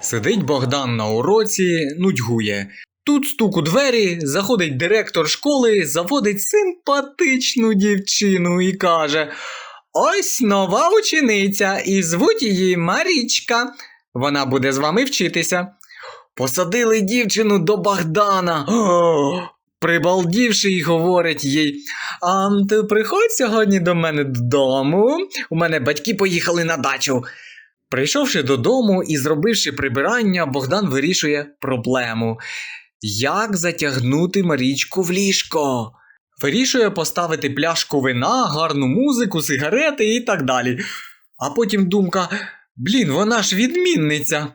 Сидить Богдан на уроці, нудьгує. Тут стук у двері, заходить директор школи, заводить симпатичну дівчину і каже: Ось нова учениця, і звуть її Марічка. Вона буде з вами вчитися. Посадили дівчину до Богдана. Прибалдівши й говорить їй: А ти приходь сьогодні до мене додому. У мене батьки поїхали на дачу. Прийшовши додому і зробивши прибирання, Богдан вирішує проблему. Як затягнути Марічку в ліжко? Вирішує поставити пляшку вина, гарну музику, сигарети і так далі. А потім думка: блін, вона ж відмінниця.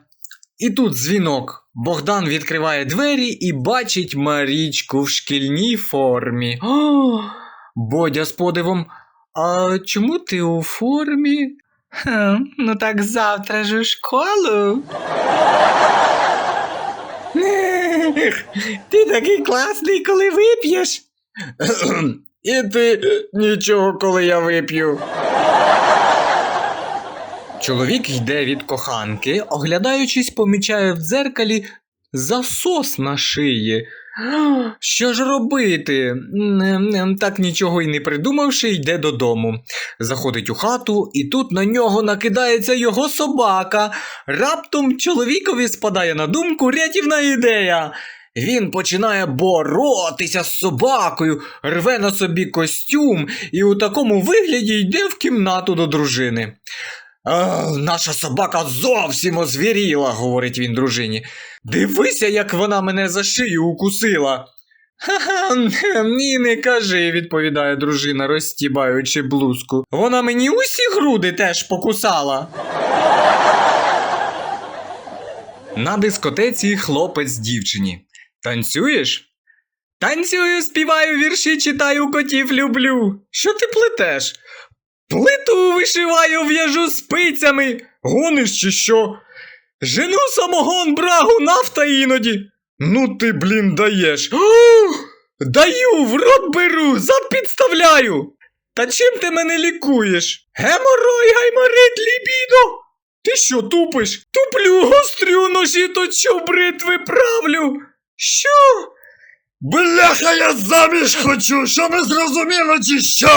І тут дзвінок. Богдан відкриває двері і бачить Марічку в шкільній формі. О, Бодя з подивом. А чому ти у формі? Хм, ну так завтра ж у школу. Ти такий класний, коли вип'єш. І ти нічого, коли я вип'ю. Чоловік йде від коханки, оглядаючись, помічає в дзеркалі засос на шиї. Що ж робити? Так нічого й не придумавши, йде додому. Заходить у хату, і тут на нього накидається його собака. Раптом чоловікові спадає на думку рятівна ідея. Він починає боротися з собакою, рве на собі костюм і у такому вигляді йде в кімнату до дружини. «А, наша собака зовсім озвіріла, говорить він дружині. Дивися, як вона мене за шию укусила. Ха-ха, ні, не кажи, відповідає дружина, розстібаючи блузку. Вона мені усі груди теж покусала. На дискотеці хлопець дівчині. Танцюєш? Танцюю, співаю вірші, читаю котів люблю. Що ти плетеш? Плиту вишиваю, в'яжу спицями. Гониш чи що? Жену самогон, брагу, нафта іноді. Ну ти, блін, даєш. Ух, даю, в рот беру, зад підставляю. Та чим ти мене лікуєш? Геморой, гайморит, лібідо. Ти що тупиш? Туплю, гострю, ножі точу, бритви правлю. Що? Бляха, я заміж хочу, що не зрозуміло чи що?